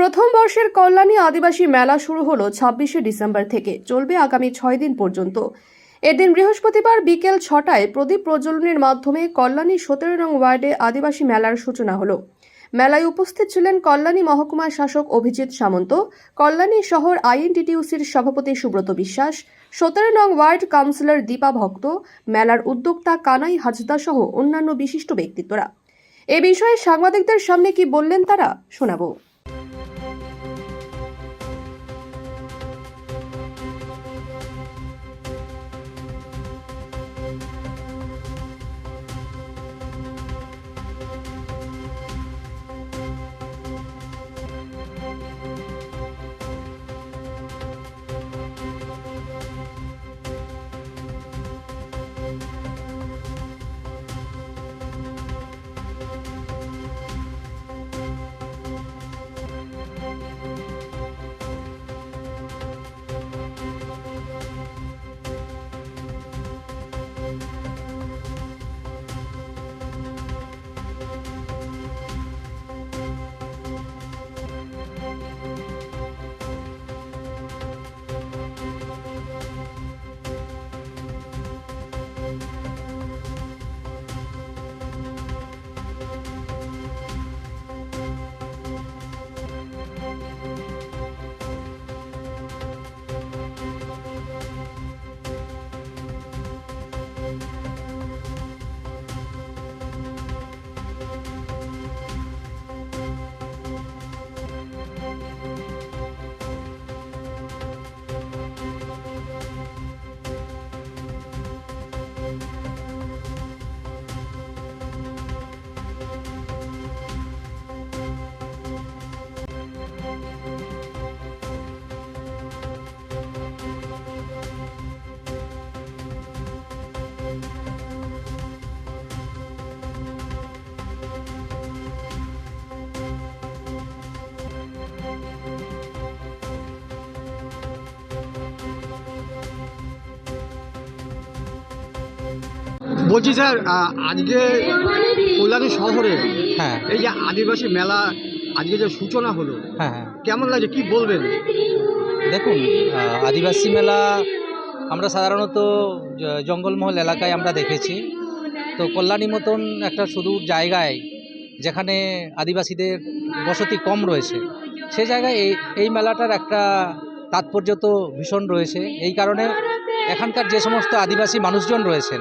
প্রথম বর্ষের কল্যাণী আদিবাসী মেলা শুরু হলো ছাব্বিশে ডিসেম্বর থেকে, চলবে আগামী ছয় দিন পর্যন্ত। এদিন বৃহস্পতিবার বিকেল ছটায় প্রদীপ প্রজ্বলনের মাধ্যমে কল্যাণী সতেরো নং ওয়ার্ডে আদিবাসী মেলার সূচনা হলো। মেলায় উপস্থিত ছিলেন কল্যাণী মহকুমা শাসক অভিজিৎ সামন্ত, কল্যাণী শহর আইএনটিটিউসির সভাপতি সুব্রত বিশ্বাস, সতেরো নং ওয়ার্ড কাউন্সিলর দীপা ভক্ত, মেলার উদ্যোক্তা কানাই হাজদা সহ অন্যান্য বিশিষ্ট ব্যক্তিত্বরা। এ বিষয়ে সাংবাদিকদের সামনে কি বললেন তারা, শোনাবো। বলছি স্যার আজকে কল্যাণী শহরে হ্যাঁ। এই যে আদিবাসী মেলা আজকে যে সূচনা হলো হ্যাঁ হ্যাঁ। কেমন লাগছে কি বলবেন? দেখুন আদিবাসী মেলা আমরা সাধারণত জঙ্গলমহল এলাকায় আমরা দেখেছি। তো কল্যাণী মতন একটা সুদূর জায়গায় যেখানে আদিবাসীদের বসতি কম রয়েছে সে জায়গায় এই এই মেলাটার একটা তাৎপর্য তো ভীষণ রয়েছে। এই কারণে এখানকার যে সমস্ত আদিবাসী মানুষজন রয়েছেন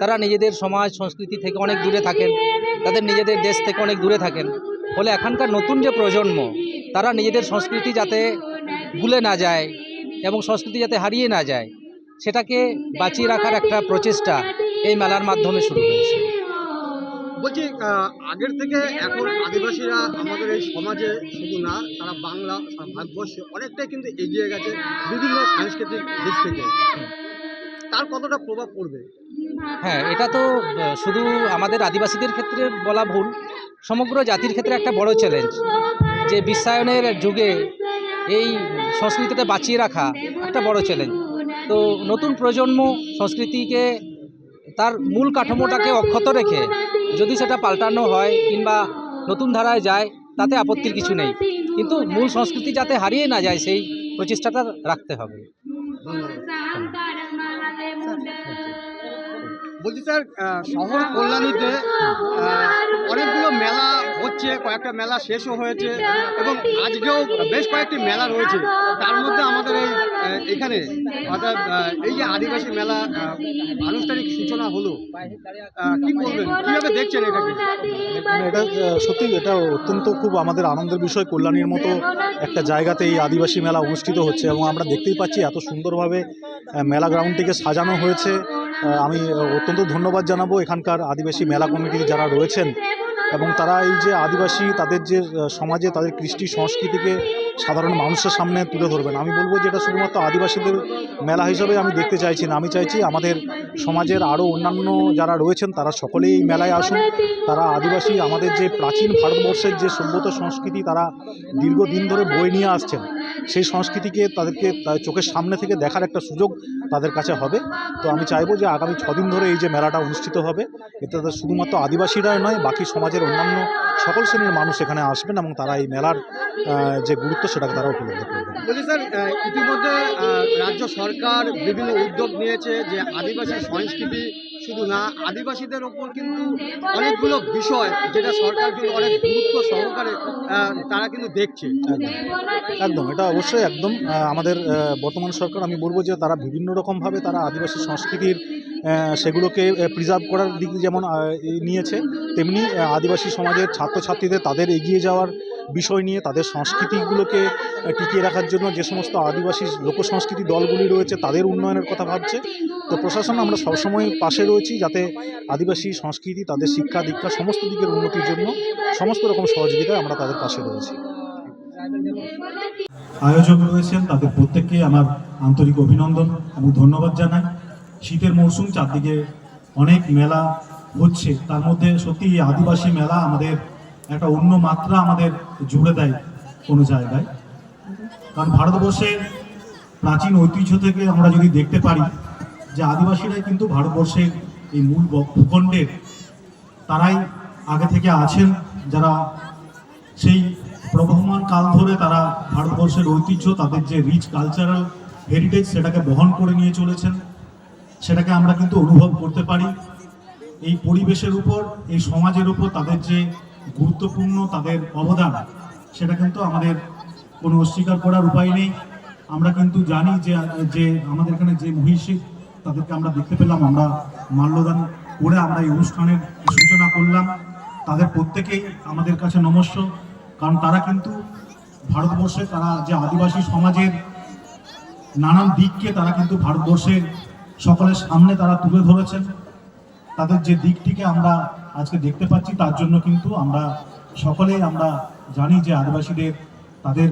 তারা নিজেদের সমাজ, সংস্কৃতি থেকে অনেক দূরে থাকেন। তাদের নিজেদের দেশ থেকে অনেক দূরে থাকেন। ফলে এখানকার নতুন যে প্রজন্ম, তারা নিজেদের সংস্কৃতি যাতে ভুলে না যায় এবং সংস্কৃতি যাতে হারিয়ে না যায়, সেটাকে বাঁচিয়ে রাখার একটা প্রচেষ্টা এই মেলার মাধ্যমে শুরু হয়েছে। বলছি আগের থেকে এখন আদিবাসীরা আমাদের এই সমাজে শুধু না তারা বাংলা ভারতবর্ষে অনেকটাই কিন্তু এগিয়ে গেছে বিভিন্ন সাংস্কৃতিক দিক থেকে। তার কতটা প্রভাব পড়বে? হ্যাঁ এটা তো শুধু আমাদের আদিবাসীদের ক্ষেত্রে বলা ভুল সমগ্র জাতির ক্ষেত্রে একটা বড় চ্যালেঞ্জ যে বিশ্বায়নের যুগে এই সংস্কৃতিটা বাঁচিয়ে রাখা একটা বড় চ্যালেঞ্জ তো নতুন প্রজন্ম সংস্কৃতিকে তার মূল কাঠামোটাকে অক্ষত রেখে যদি সেটা পাল্টানো হয় কিংবা নতুন ধারায় যায় তাতে আপত্তির কিছু নেই। কিন্তু মূল সংস্কৃতি যাতে হারিয়ে না যায় সেই প্রচেষ্টাটা রাখতে হবে। ধন্যবাদ। বলছি স্যার শহর কল্যাণীতে অনেকগুলো মেলা হচ্ছে, কয়েকটা মেলা শেষও হয়েছে, এবং আজকেও বেশ কয়েকটি মেলা রয়েছে। তার মধ্যে আমাদের এই এখানে, অর্থাৎ এই যে আদিবাসী মেলা আনুষ্ঠানিক সূচনা হলো কি বলবেন কীভাবে দেখছেন এটাকে? এটা সত্যি এটা অত্যন্ত খুব আমাদের আনন্দের বিষয়। কল্যাণীর মতো একটা জায়গাতে এই আদিবাসী মেলা অনুষ্ঠিত হচ্ছে, এবং আমরা দেখতেই পাচ্ছি এত সুন্দরভাবে মেলা গ্রাউন্ডটিকে সাজানো হয়েছে। আমি অত্যন্ত ধন্যবাদ জানাব এখানকার আদিবাসী মেলা কমিটির যারা রয়েছেন। এবং তারা এই যে আদিবাসী তাদের যে সমাজে তাদের কৃষ্টি সংস্কৃতিকে সাধারণ মানুষের সামনে তুলে ধরবেন। আমি বলব যে এটা শুধুমাত্র আদিবাসীদের মেলা হিসাবে আমি দেখতে চাইছি না। আমি চাইছি আমাদের সমাজের আরও অন্যান্য যারা রয়েছেন তারা সকলেই এই মেলায় আসুন। তারা আদিবাসী, আমাদের যে প্রাচীন ভারতবর্ষের যে সভ্যতা সংস্কৃতি তারা দীর্ঘদিন ধরে বয়ে নিয়ে আসছেন। সেই সংস্কৃতিকে তাদেরকে তাদের চোখের সামনে থেকে দেখার একটা সুযোগ তাদের কাছে হবে। তো আমি চাইব যে আগামী ছদিন ধরে এই যে মেলাটা অনুষ্ঠিত হবে। এতে শুধুমাত্র আদিবাসীরাই নয়, বাকি সমাজের অন্যান্য সকল শ্রেণির মানুষ এখানে আসবেন এবং তারা এই মেলার যে গুরুত্ব সেটাকে তারা উপলব্ধি করবেন। বলছি স্যার ইতিমধ্যে রাজ্য সরকার বিভিন্ন উদ্যোগ নিয়েছে যে আদিবাসী সংস্কৃতি শুধু না আদিবাসীদের ওপর কিন্তু অনেকগুলো বিষয় যেটা সরকার কিন্তু অনেক গুরুত্ব সহকারে তারা কিন্তু দেখছে। একদম। এটা অবশ্যই একদম আমাদের বর্তমান সরকার আমি বলব যে তারা বিভিন্ন রকমভাবে তারা আদিবাসী সংস্কৃতির সেগুলোকে প্রিজার্ভ করার দিক যেমন নিয়েছে, তেমনি আদিবাসী সমাজের ছাত্রছাত্রীদের, তাদের এগিয়ে যাওয়ার বিষয় নিয়ে, তাদের সংস্কৃতিগুলোকে টিকিয়ে রাখার জন্য যে সমস্ত আদিবাসী লোক সংস্কৃতি দলগুলি রয়েছে, তাদের উন্নয়নের কথা ভাবছে। তো প্রশাসন, আমরা সবসময় পাশে রয়েছি যাতে আদিবাসী সংস্কৃতি, তাদের শিক্ষা দীক্ষা সমস্ত দিকের উন্নতির জন্য সমস্ত রকম সহযোগিতায় আমরা তাদের পাশে রয়েছি। আয়োজক রয়েছেন তাদের প্রত্যেককে আমার আন্তরিক অভিনন্দন এবং ধন্যবাদ জানাই। শীতের মরশুম চারদিকে অনেক মেলা হচ্ছে। তার মধ্যে সত্যি এই আদিবাসী মেলা আমাদের একটা অন্য মাত্রা আমাদের জুড়ে দেয় কোনো জায়গায়। কারণ ভারতবর্ষের প্রাচীন ঐতিহ্য থেকে আমরা যদি দেখতে পারি যে আদিবাসীরাই কিন্তু ভারতবর্ষের এই মূল ভূখণ্ডের তারাই আগে থেকে আছেন, যারা সেই প্রবহমান কাল ধরে তারা ভারতবর্ষের ঐতিহ্য, তাদের যে রিচ কালচারাল হেরিটেজ সেটাকে বহন করে নিয়ে চলেছেন। সেটাকে আমরা কিন্তু অনুভব করতে পারি। এই পরিবেশের উপর, এই সমাজের উপর তাদের যে গুরুত্বপূর্ণ তাদের অবদান, সেটা কিন্তু আমাদের কোনো অস্বীকার করার উপায় নেই। আমরা কিন্তু জানি যে যে আমাদের এখানে যে মহিষী, তাদেরকে আমরা দেখতে পেলাম, আমরা মাল্যদান করে আমরা এই অনুষ্ঠানের সূচনা করলাম। তাদের প্রত্যেকেই আমাদের কাছে নমস্য, কারণ তারা কিন্তু ভারতবর্ষে, তারা যে আদিবাসী সমাজের নানান দিককে তারা কিন্তু ভারতবর্ষের সকলের সামনে তারা তুলে ধরেছেন। তাদের যে দিকটিকে আমরা আজকে দেখতে পাচ্ছি, তার জন্য কিন্তু আমরা সকলেই আমরা জানি যে আদিবাসীদের, তাদের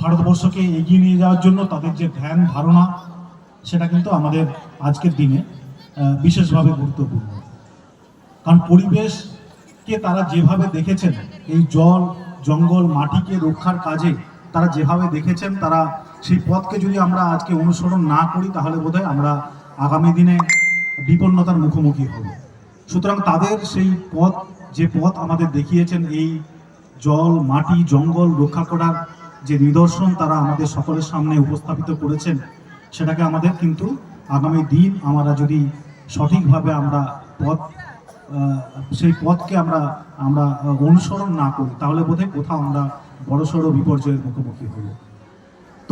ভারতবর্ষকে এগিয়ে নিয়ে যাওয়ার জন্য তাদের যে ধ্যান ধারণা, সেটা কিন্তু আমাদের আজকের দিনে বিশেষভাবে গুরুত্বপূর্ণ। কারণ পরিবেশকে তারা যেভাবে দেখেছেন, এই জল, জঙ্গল, মাটিকে রক্ষার কাজে তারা যেভাবে দেখেছেন, তারা সেই পথকে যদি আমরা আজকে অনুসরণ না করি, তাহলে বোধহয় আমরা আগামী দিনে বিপন্নতার মুখোমুখি হব। সুতরাং তাদের সেই পথ, যে পথ আমাদের দেখিয়েছেন, এই জল, মাটি, জঙ্গল রক্ষা করার যে নিদর্শন তারা আমাদের সকলের সামনে উপস্থাপিত করেছেন, সেটাকে আমাদের কিন্তু আগামী দিন আমরা যদি সঠিকভাবে আমরা পথ সেই পথকে আমরা আমরা অনুসরণ না করি, তাহলে বোধহয় কোথাও আমরা বড়সড় বিপর্যয়ের মুখোমুখি হব।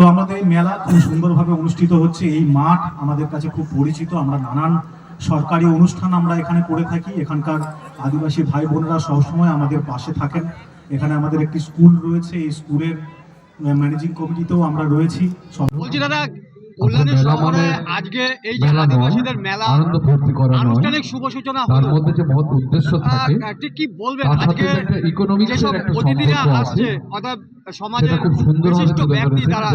তো আমাদের মেলা খুব সুন্দরভাবে অনুষ্ঠিত হচ্ছে। এই মাঠ আমাদের কাছে খুব পরিচিত। আমরা নানান সরকারি অনুষ্ঠান আমরা এখানে করে থাকি। এখানকার আদিবাসী ভাই বোনেরা সবসময় আমাদের পাশে থাকেন। এখানে আমাদের একটি স্কুল রয়েছে। এই স্কুলের ম্যানেজিং কমিটিতেও আমরা রয়েছি। বলছি দাদা শহরে মানে আজকে এই যে আদিবাসীদের মেলা আনন্দ ফুর্তি করা আনুষ্ঠানিক শুভ সূচনা তার মধ্যে যে মহৎ উদ্দেশ্য থাকে ঠিক কি বলবেন আজকে যে একটা একটা অতিথিরা আসছে অর্থাৎ সমাজের খুব সুন্দরভাবে বিশিষ্ট ব্যক্তি তারা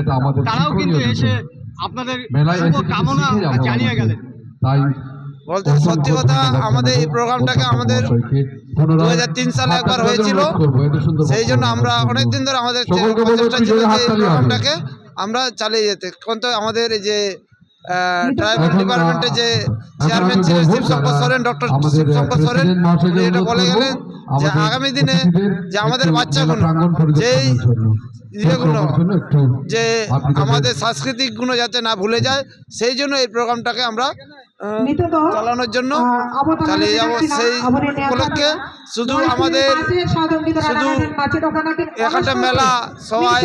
তারাও কিন্তু এসে আপনাদের কামনা জানিয়ে আমাদের। গেলেন তাই বলতে সত্যি কথা আমাদের এই প্রোগ্রামটাকে আমাদের মহাশয়কে। পুনরায় 2003 সালে একবার হয়েছিল। সুন্দর সেই জন্য আমরা অনেকদিন ধরে আমাদের। প্রোগ্রামটাকে আমরা চালিয়ে যেতে। কিন্তু আমাদের এই যে ট্রাইবাল ডিপার্টমেন্টে ডিপার্টমেন্টের যে চেয়ারম্যান ছিলেন শিবশঙ্কর সোরেন ডক্টর শিবশঙ্কর সোরেন উনি এটা বলে গেলেন যে আগামী দিনে যে আমাদের বাচ্চাগুলো যেই ইয়েগুলো যে আমাদের সাংস্কৃতিক গুণ যাতে না ভুলে যায় সেই জন্য এই প্রোগ্রামটাকে আমরা চালানোর জন্য চালিয়ে যাব সেই উপলক্ষে। শুধু আমাদের শুধু এখানটা মেলা সবাই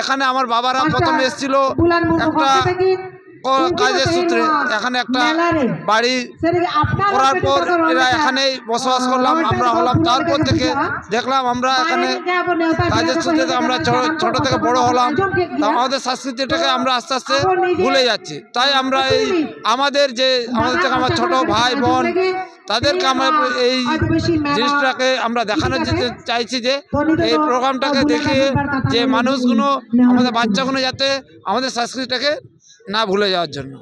এখানে আমার বাবারা প্রথম এসেছিল একটা কাজের সূত্রে এখানে একটা বাড়ি করার পর এরা এখানেই বসবাস করলাম আমরা হলাম তারপর থেকে দেখলাম আমরা এখানে কাজের সূত্রে আমরা ছোট থেকে বড় হলাম। আমাদের সংস্কৃতিটাকে আমরা আস্তে আস্তে ভুলে যাচ্ছি। তাই আমরা এই আমাদের যে আমাদের থেকে আমার ছোট ভাই বোন তাদেরকে আমরা এই জিনিসটাকে আমরা দেখানোর যেতে চাইছি যে এই প্রোগ্রামটাকে দেখিয়ে যে মানুষগুলো আমাদের বাচ্চাগুলো যাতে আমাদের সংস্কৃতিটাকে না ভুলে যাওয়ার জন্য।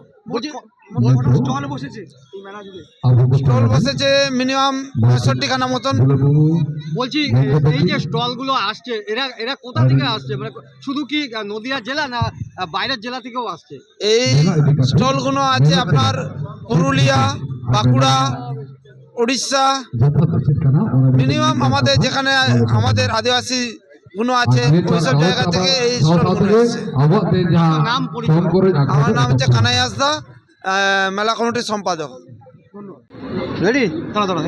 স্টল বসেছে মিনিমাম পঁয়ষট্টি খানা মতন। বলছি এই যে স্টলগুলো আসছে এরা এরা কোথা থেকে আসছে? মানে শুধু কি নদিয়া জেলা না বাইরের জেলা থেকেও আসছে? এই স্টলগুলো আছে আপনার পুরুলিয়া বাঁকুড়া উড়িষ্যা মিনিমাম আমাদের যেখানে আমাদের আদিবাসী গুণ আছে ওইসব জায়গা থেকে এই স্টলগুলো নাম। আমার নাম হচ্ছে কানাই আহ, মেলা কমিটির সম্পাদক। রেডি? দাঁড়া দাঁড়া